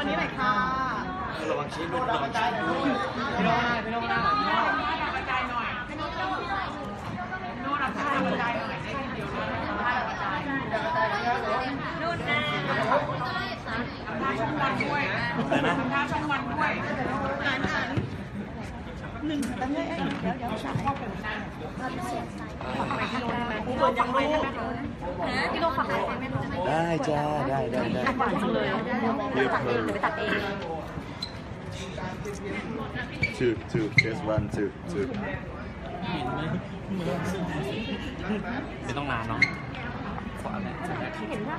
อันนี้หน่อยค่ะระวังชี้รุ่นระวังชี้รุ่นพี่น้ตนะพี่โน้ตนะพี่โน้ตกระจายหน่อยพี่โน้รับท่ากระจายหน่อยได้ทีเดียวเลยท่ากระจายนู่นน่ท่าช่องวันด้วยอะไรนะท่าช่องวันด้วยหนึ่งตั้งเลยเดี๋ยวเดี๋ยวสายผู้เปิด ยังรู้พี่โลฝากอะไรไหมได้จ้าได้ได้ได้หวานจังเลยเดี๋ยวตัดเองเดี๋ยวไปตัดเอง two two just one two two ไม่ต้องนานเนาะขวาแหละเห็นว่า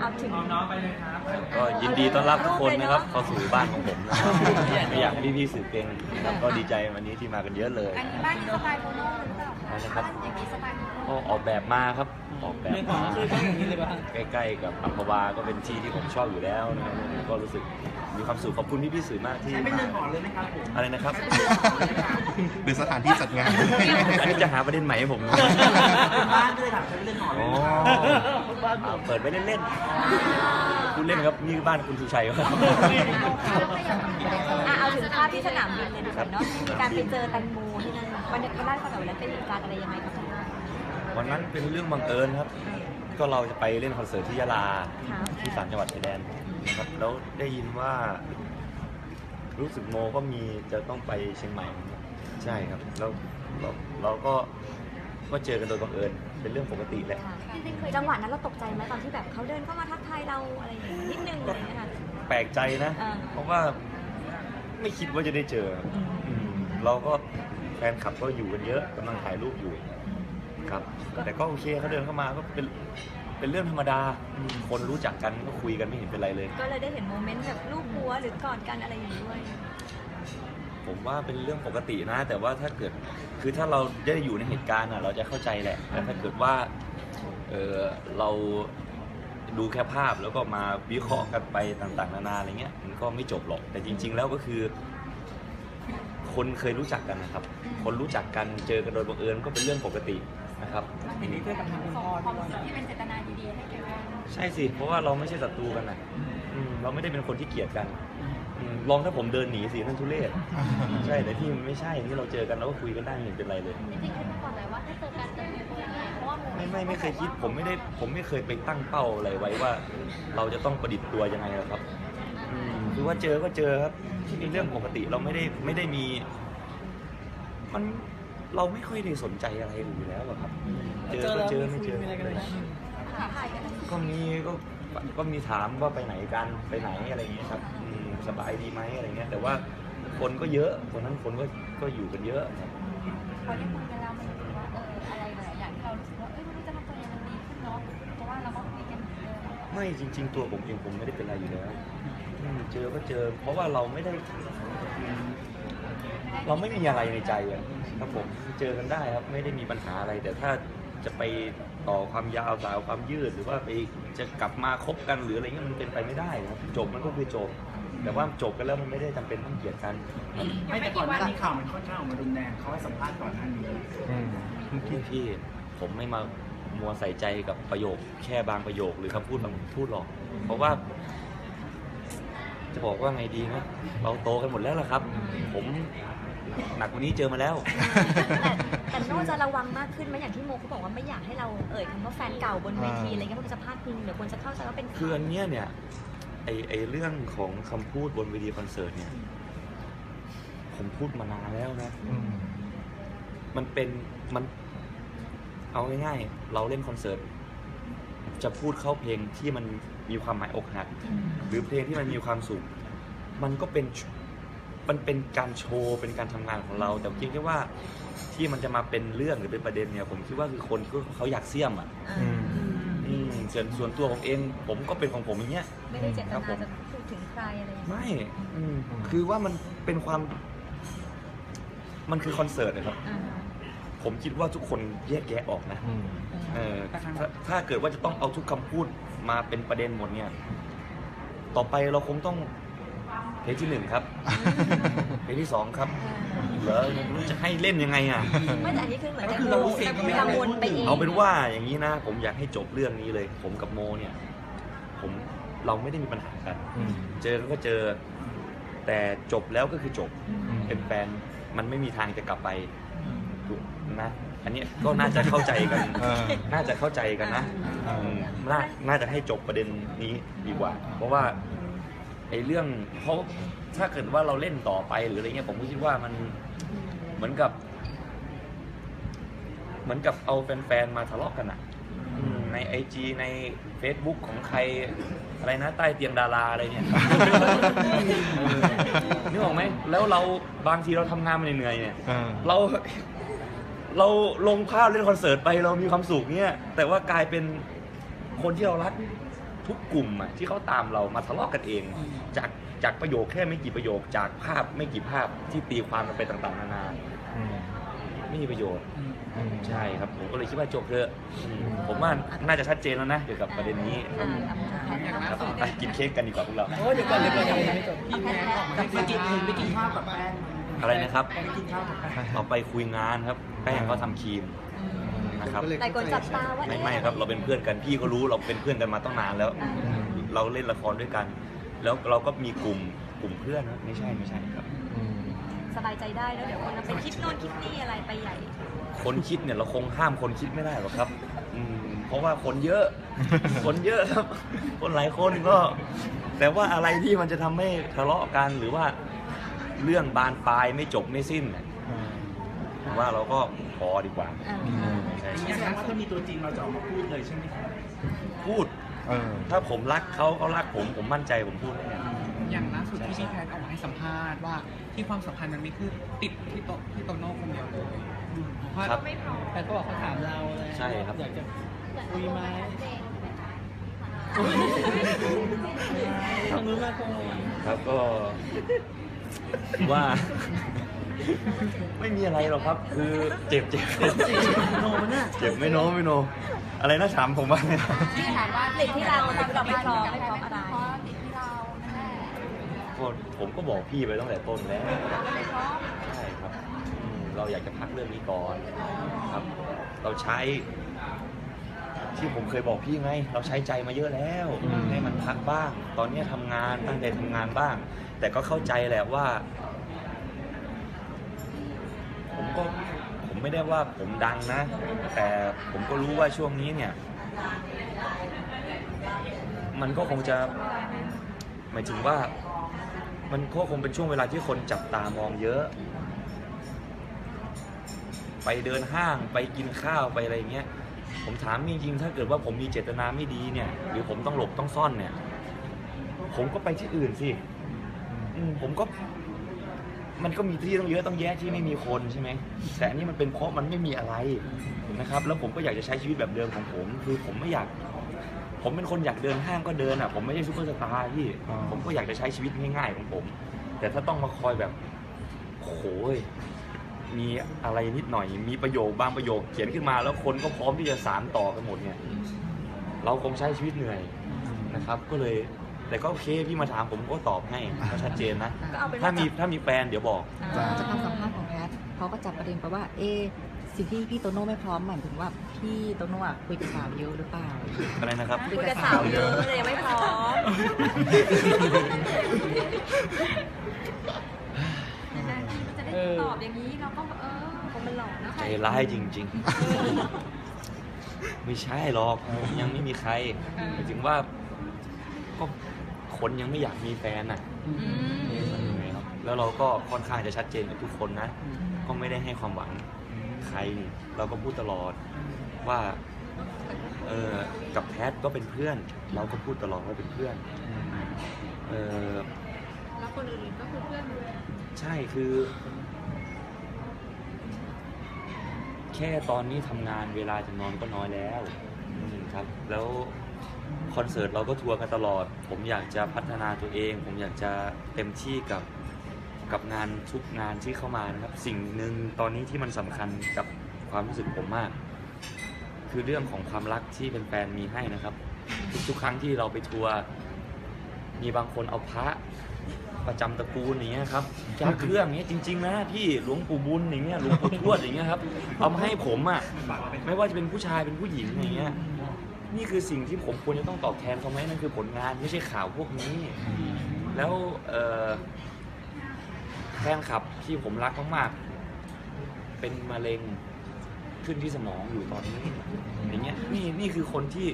เอาถึงน้องไปเลยครับก็ยินดีต้อนรับทุกคนนะครับเข้าสู่บ้านของผมนะครับก็อยากให้พี่ๆสื่อเป็นนะครับก็ดีใจวันนี้ที่มากันเยอะเลยอันนี้บ้านนี้สไตล์โมโน่หรือเปล่านะครับอย่างนี้สไตล์โมโน่ก็ออกแบบมาครับ ออกแบบไม่ต้องมาคือต้องอย่างนี้เลยป่ะใกล้ๆกับอัมพวาก็เป็นที่ที่ผมชอบอยู่แล้วนะครับก็รู้สึกมีความสุขขอบคุณพี่ๆสื่อมากที่ไม่มาเดินหอเลยไหมครับผมอะไรนะครับ หรือสถานที่จัดงาน อันนี้จะหาประเด็นใหม่ให้ผมนะบ้านด้วยถามใช้ไม่เดินหอเลอ๋ยออ่าเปิดไว้เล่นๆคุณเล่นครับนี่คือบ้านคุณสุชัยครับ อะเอาถึงภาพที่สนามบินเลยดีกว่าเนาะมีการไปเจอแตงโมที่นั่นวันนี้วันแรกเขาแต่วันนั้นเป็นเหตุการณ์อะไรยังไงครับ วันนั้นเป็นเรื่องบังเอิญครับ ก็เราจะไปเล่นคอนเสิร์ตที่ยะลาครับที่สามจังหวัดชายแดนนะครับแล้วได้ยินว่า รู้สึกโมก็มีจะต้องไปเชียงใหม่นะครับใช่ครับแล้วเราเราก็ก็เจอกันโดยบังเอิญเป็นเรื่องปกติแหละจังหวะนั้นเราตกใจไหมตอนที่แบบเขาเดินเข้ามาทักทายเราอะไรอย่างเงี้ยนิดนึงอะไรอย่างเงี้ยค่ะแปลกใจนะอ่าเพราะว่าไม่คิดว่าจะได้เจอครับอืมเราก็แฟนคลับก็อยู่กันเยอะกำลังถ่ายรูปอยู่ ครับ แต่ก็โอเคเขาเดินเข้ามาก็เป็นเป็นเรื่องธรรมดา คนรู้จักกันก็คุยกันไม่เห็นเป็นไรเลย ก็เลยได้เห็นโมเมนต์แบบลูกหัวหรือกอดกันอะไรอย่างนี้ด้วย ผมว่าเป็นเรื่องปกตินะ แต่ว่าถ้าเกิดคือถ้าเราได้อยู่ในเหตุการณ์อะ เราจะเข้าใจแหละแต่ถ้าเกิดว่าเออเราดูแค่ภาพแล้วก็มาวิเคราะห์กันไปต่างๆ นานาอะไรเงี้ยมันก็ไม่จบหรอกแต่จริง ๆ แล้วก็คือ คนเคยรู้จักกันนะครับ คนรู้จักกันเจอกันโดยบังเอิญก็เป็นเรื่องปกตินะครับยินดีด้วยกับทางคุณพ่อด้วยที่เป็นเจตนาดีๆให้แก่กันใช่สิ เพราะว่าเราไม่ใช่ศัตรูกันนะอืมเราไม่ได้เป็นคนที่เกลียดกันอืมลองถ้าผมเดินหนีสินั่นทุเรศใช่แต่ที่มันไม่ใช่ที่เราเจอกันเราก็คุยกันได้ไม่เห็นเป็นไรเลย จริงๆคิดมาก่อนเลยว่าถ้าเจอกันจะมีคนยังไงเพราะว่าโมไม่ไม่ไม่เคยคิดผมไม่ได้ผมไม่เคยไปตั้งเป้าอะไรไว้ว่า เราจะต้องประดิษฐ์ตัวยังไงหรอกครับอืม คือว่าเจอก็เจอครับที่เป็นเรื่องปกติเราไม่ได้ไม่ได้มี มันเราไม่ค่อยได้สนใจอะไรอยู่แล้วหรอกครับ เจอก็เจอไม่เจอมีอะไรกันเลยถ่ายกันก็มีก็ก็มีถามว่าไปไหนกันไปไหนอะไรอย่างเงี้ยครับอืมสบายดีไหมอะไรเงี้ย แต่ว่าคนก็เยอะคนนั้นคนก็ก็อยู่กันเยอะครับพอได้คุยกันแล้วมันรู้สึกว่าเอออะไรหลายอย่างที่เรารู้สึกว่าเอ้ยไม่รู้จะทำตัวยังไงมันดีขึ้นเนาะเพราะว่าเราก็คุยกันเหมือนเดิมไม่จริง ๆ ตัวผมเองผมไม่ได้เป็นอะไรอยู่แล้วอืม เจอก็เจอ เพราะว่าเราไม่ได้ เราไม่มีอะไรในใจอะครับผมเจอกันได้ครับ ไม่ได้มีปัญหาอะไร แต่ถ้าจะไปต่อความยาวสาวความยืด หรือว่าไปจะกลับมาคบกันหรืออะไรเงี้ยมันเป็นไปไม่ได้ครับจบมันก็คือจบ แต่ว่าจบกันแล้วมันไม่ได้จำเป็นต้องเกลียดกัน ไม่แต่ก่อนหน้านี้ข่าวมันค่อนข้างออกมารุนแรงเขาให้สัมภาษณ์ก่อนหน้านี้พี่พี่ผมไม่มามัวใส่ใจกับประโยคแค่บางประโยคหรือคำพูดบางพูดหรอก เพราะว่า จะบอกว่าไงดีนะเราโตกันหมดแล้วล่ะครับ ผมหนักกว่านี้เจอมาแล้วแต่แต่โน่จะระวังมากขึ้นไหมอย่างที่โมเขาบอกว่าไม่อยากให้เราเอ่ยคำว่าแฟนเก่าบนเวทีอะไรเงี้ยเพราะมันจะพลาดพิงเดี๋ยวคนจะเข้าใจว่าเป็นคืออันเนี้ยเนี่ยไอไอเรื่องของคำพูดบนเวทีคอนเสิร์ตเนี่ย ผมพูดมานานแล้วนะมันเป็นมันเอาง่ายๆ เราเล่นคอนเสิร์ตจะพูดเข้าเพลงที่มัน มีความหมายอกหัก หรือเพลงที่มันมีความสุข มันก็เป็นชมันเป็นการโชว์ เป็นการทำงานของเรา แต่ผมคิดแค่ว่าที่มันจะมาเป็นเรื่องหรือเป็นประเด็นเนี่ย ผมคิดว่าคือคนก็เขาอยากเสี่ยมอะอืมอืมส่วนส่วนตัวผมเอง ผมก็เป็นของผมอย่างเงี้ย ไม่ได้เจตนาจะพูดถึงใครอะไรอย่างเงี้ยไม่อืมคือว่ามันเป็นความ มันคือคอนเสิร์ตนะครับอ่า ผมคิดว่าทุกคนแยกแยะออกนะ เออถ้าถ้าเกิดว่าจะต้องเอาทุกคำพูดมาเป็นประเด็นหมดเนี่ย ต่อไปเราคงต้องเพลงที่หนึ่งครับ เพลงที่สองครับเหรอไม่รู้จะให้เล่นยังไงอะ ไม่แต่อันนี้คือเหมือนจะก็คือเรารู้สึกก็ไม่ได้กังวลไปเองเอาเป็นว่าอย่างนี้นะ ผมอยากให้จบเรื่องนี้เลย ผมกับโมเนี่ยผผมเราไม่ได้มีปัญหากันอืมเจอกันก็เจอ แต่จบแล้วก็คือจบอืมเป็นแฟนมันไม่มีทางจะกลับไปถูก นะ อันนี้ก็น่าจะเข้าใจกัน เออ น่าจะเข้าใจกันนะเออ อืมน่าน่าจะให้จบประเด็นนี้ดีกว่า เพราะว่าไอ้เรื่องเพราะถ้าเกิดว่าเราเล่นต่อไปหรืออะไรเงี้ยผมก็คิดว่ามันเหมือนกับ เหมือนกับเอาแฟนๆมาทะเลาะกันอะอืมในไอจีใน Facebook ของใครอะไรนะใต้เตียงดาราอะไรเนี่ย เออนึกออกไหมแล้วเราบางทีเราทำงานมาเหนื่อยๆเนี่ย เออ เรา เราลงภาพเล่นคอนเสิร์ตไปเรามีความสุขเนี่ยแต่ว่ากลายเป็นคนที่เรารักทุกกลุ่มอะที่เขาตามเรามาทะเลาะกันเอง จากจากประโยคแค่ไม่กี่ประโยค จากภาพไม่กี่ภาพที่ตีความกันไปต่างๆนานาอืมไม่มีประโยชน์ อืม ใช่ครับผมก็เลยคิดว่าจบเถอะอืมผมว่าน่าจะชัดเจนแล้วนะเกี่ยวกับประเด็นนี้ครับครับไปกินเค้กกันดีกว่าพวกเรา โอ้เดี๋ยวก่อนเดี๋ยวก่อนยังไม่จบพี่แพนออกมาไปกินไปกินข้าวกับแป้ง อะไรนะครับไปกินข้าวกับแป้งต่อไปคุยงานครับ แป้งเขาทำครีมนะครับหลายคนจับตาว่าไม่เอ๊ะไม่ครับ เราเป็นเพื่อนกันพี่ก็รู้เราเป็นเพื่อนกันมาตั้งนานแล้ว เราเล่นละครด้วยกัน แล้วเราก็มีกลุ่มกลุ่มเพื่อนนะไม่ใช่ไม่ใช่ครับอืมสบายใจได้แล้วเดี๋ยวคนนั้นไปคิดโน่นคิดนี่อะไรไปใหญ่ คนคิดเนี่ยเราคงห้ามคนคิดไม่ได้หรอกครับอืมเพราะว่าคนเยอะ คนเยอะครับ คนหลายคนก็ แต่ว่าอะไรที่มันจะทำให้ทะเลาะกันหรือว่า เรื่องบานปลายไม่จบไม่สิ้นเนี่ยผมว่าเราก็พอดีกว่าอ่าอืมใช่แสดงว่าถ้ามีตัวจริงเราจะออกมาพูดเลยใช่ไหมครับพูดเออถ้าผมรักเขาเขารักผมผมมั่นใจผมพูดแน่อย่างล่าสุดที่พี่แพนออกมาให้สัมภาษณ์ว่าที่ความสัมพันธ์มันไม่คือติดที่โตที่โตโน่คนเดียวเลยเพราะครับแพนก็บอกเขาถามเราเลยใช่ครับอยากจะคุยไหมครับทางนู้นมาก่อนครับก็ ว่า ไม่มีอะไรหรอกครับ คือเจ็บเจ็บโนมันน่ะเจ็บไม่โน้ไม่โน อะไรนะถามผมว่าที่ถามว่าติดที่เราติดที่เราไม่พร้อมไม่พร้อมอะไรก็ผมก็บอกพี่ไปตั้งแต่ต้นแล้วใช่ครับอืมเราอยากจะพักเรื่องนี้ก่อนครับ เราใช้ ที่ผมเคยบอกพี่ไง เราใช้ใจมาเยอะแล้วอืมให้มันพักบ้าง ตอนนี้ทำงานตั้งใจทำงานบ้าง แต่ก็เข้าใจแหละว่า ผมก็ผมไม่ได้ว่าผมดังนะ แต่ผมก็รู้ว่าช่วงนี้เนี่ย มันก็คงจะหมายถึงว่า มันก็คงเป็นช่วงเวลาที่คนจับตามองเยอะ ไปเดินห้างไปกินข้าวไปอะไรอย่างเงี้ยผมถามจริงๆ ถ้าเกิดว่าผมมีเจตนาไม่ดีเนี่ย หรือผมต้องหลบต้องซ่อนเนี่ย ผมก็ไปที่อื่นสิ ผมก็ มันก็มีที่ต้องเยอะต้องแยะที่ไม่มีคนใช่ไหมแต่อันนี้มันเป็นเพราะมันไม่มีอะไรนะครับ แล้วผมก็อยากจะใช้ชีวิตแบบเดิมของผม คือผมไม่อยาก ผมเป็นคนอยากเดินห้างก็เดินอะ ผมไม่ใช่ซุปเปอร์สตาร์พี่อ่าผมก็อยากจะใช้ชีวิตง่ายๆของผม แต่ถ้าต้องมาคอยแบบโอ้โหยมีอะไรนิดหน่อย มีประโยคบางประโยคเขียนขึ้นมา แล้วคนก็พร้อมที่จะสานต่อกันหมดเนี่ย เราคงใช้ชีวิตเหนื่อยนะครับ ก็เลย แต่ก็โอเคพี่มาถามผมก็ตอบให้ก็ชัดเจนนะ ก็เอาเป็นถ้าว่ามีจับถ้ามีแฟนเดี๋ยวบอก อ่า จากการสัมภาษณ์ของแพทเขาก็จับประเด็นไปว่า เอะสิ่งที่พี่โตโน่ไม่พร้อมหมายถึงว่าพี่โตโน่อะคุยกับสาวเยอะหรือเปล่า อะไรนะครับ คุยกับสาวเยอะเลยยังไม่พร้อมนานๆทีมันจะได้ตอบอย่างนี้เราก็เออคงมันหล่อนะใจร้ายจริง ๆ ไม่ใช่หรอกยังไม่มีใครหมายถึงว่าก็ คนยังไม่อยากมีแฟนอะอืมแล้วเราก็ค่อนข้างจะชัดเจนกับทุกคนนะ ก็ไม่ได้ให้ความหวังใครเราก็พูดตลอดว่าเออกับแพทก็เป็นเพื่อน เราก็พูดตลอดว่าเป็นเพื่อนเออแล้วคนอื่นก็คือเพื่อนด้วยใช่คือ แค่ตอนนี้ทำงานเวลาจะนอนก็น้อยแล้วอืมครับ แล้ว คอนเสิร์ตเราก็ทัวร์กันตลอด ผมอยากจะพัฒนาตัวเอง ผมอยากจะเต็มที่กับกับงานทุกงานที่เข้ามานะครับ สิ่งหนึ่งตอนนี้ที่มันสำคัญกับความรู้สึกผมมาก คือเรื่องของความรักที่เป็นแฟนๆมีให้นะครับ ทุกๆครั้งที่เราไปทัวร์มีบางคนเอาพระประจำตระกูลอย่างเงี้ยครับจ้าเครื่องอย่างเงี้ยจริงๆนะพี่หลวงปู่บุญอย่างเงี้ยหลวงปู่ทวดอย่างเงี้ยครับเอามาให้ผมอะไม่ว่าจะเป็นผู้ชายเป็นผู้หญิงอย่างเงี้ย นี่คือสิ่งที่ผมควรจะต้องตอบแทนเขาไหมนั่นคือผลงานไม่ใช่ข่าวพวกนี้ แล้วเอ่อแฟนคลับที่ผมรักมากๆเป็นมะเร็งขึ้นที่สมองอยู่ตอนนี้อย่างเงี้ยนี่นี่คือคนที่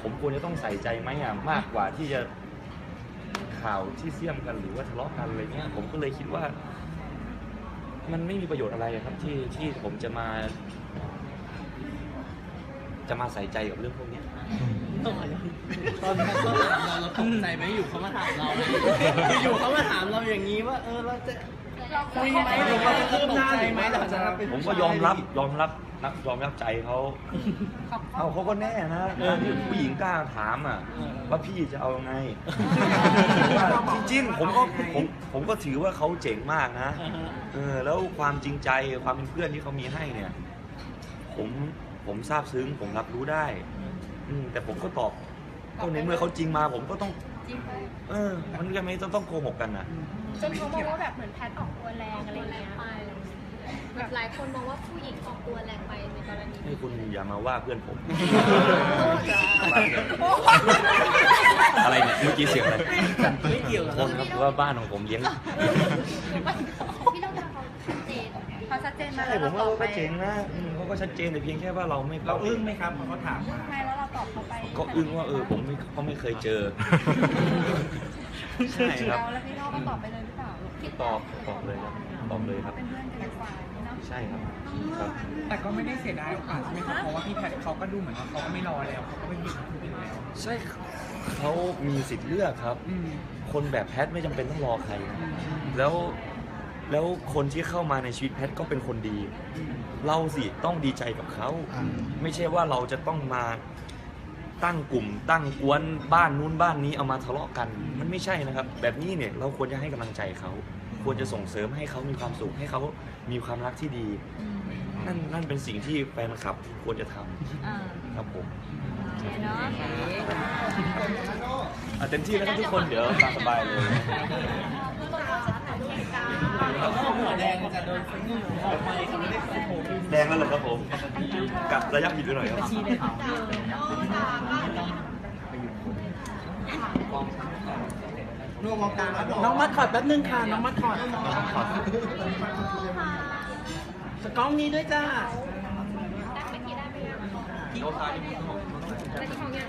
ผมควรจะต้องใส่ใจไหมอะมากกว่าที่จะข่าวที่เสี่ยมกันหรือว่าทะเลาะกันอะไรเงี้ยผมก็เลยคิดว่า มันไม่มีประโยชน์อะไรอะครับที่ที่ผมจะมา จะมาใส่ใจกับเรื่องพวกเนี้ย ตอนเขาก็ถามเราเราตกใจไหมอยู่เขามาถามเราอยู่เขามาถามเราอย่างนี้ว่า เออเราจะคุยไหมหรือว่าจะตกใจไหมหลังจากนั้นเป็นผมก็ยอมรับยอมรับนักยอมรับใจเขาเอาเขาก็แน่นะการที่ผู้หญิงกล้าถามอะ ว่าพี่จะเอาไง จริงๆผมก็ผมผมก็ถือว่าเขาเจ๋งมากนะเออแล้วความจริงใจความเป็นเพื่อนที่เขามีให้เนี่ย ผม ผมซาบซึ้ง ผมรับรู้ได้ อืมแต่ผมก็ตอบก็ในเมื่อเขาจริงมา ผมก็ต้อง จริงไปเออ มันก็ไม่ต้องต้องโกหกกันนะจนเขามองว่าแบบเหมือนแพทออกตัวแรงอะไรอย่างเงี้ยแบบหลายคนมองว่าผู้หญิงออกตัวแรงไปในกรณีให้คุณอย่ามาว่าเพื่อนผม อะไรเนี่ยเมื่อกี้เสียงอะไรไม่เกี่ยวกับโทษครับว่าบ้านของผมเลี้ยงพี่ต้องการเขาชัดเจนเขาชัดเจนมาใช่ผมว่าเขาก็เจ๋งนะอืมเขา ก็ชัดเจนแต่เพียงแค่ว่าเราไม่เราอึ้งไหมครับพอเขาถามมาใช่แล้วเราตอบเขาไปก็อึ้งว่าเออผมไม่เขาไม่เคยเจอใช่ครับแล้วพี่น้องก็ตอบไปเลยหรือเปล่าตอบตอบเลยครับตอบเลยครับเป็นเพื่อนกันดีกว่าเนาะใช่ครับครับ แต่ก็ไม่ได้เสียดายโอกาสใช่ไหมครับเพราะว่าพี่แพทเขาก็ดูเหมือนว่าเขาก็ไม่รอแล้วเขาก็ไม่หยิบคุณเป็นแล้วใช่ครับเขามีสิทธิ์เลือกครับอืมคนแบบแพทไม่จำเป็นต้องรอใครนะแล้ว แล้วคนที่เข้ามาในชีวิตแพทก็เป็นคนดี เราสิต้องดีใจกับเขาอ่าไม่ใช่ว่าเราจะต้องมาตั้งกลุ่ม ตั้งกวนบ้านนู้นบ้านนี้เอามาทะเลาะกัน มันไม่ใช่นะครับ แบบนี้เนี่ยเราควรจะให้กำลังใจเขา ควรจะส่งเสริมให้เขามีความสุขให้เขามีความรักที่ดีนั่นนั่นเป็นสิ่งที่แฟนคลับควรจะทำอ่าครับผมโอเคเนาะอะเต็มที่แล้วครับทุกคนเดี๋ยวตามสบายเลย เขาก็หัวแดงจะโดนซึ้งออกไปเขาไม่ได้โอ้โหแดงแล้วเหรอครับผมกับระยะผิดไปหน่อยครับชี้เลยครับน่วมองกลางน้องมัดขอดแป๊บนึงค่ะน้องมัดขอดสกล้องนี้ด้วยจ้าได้ของยัง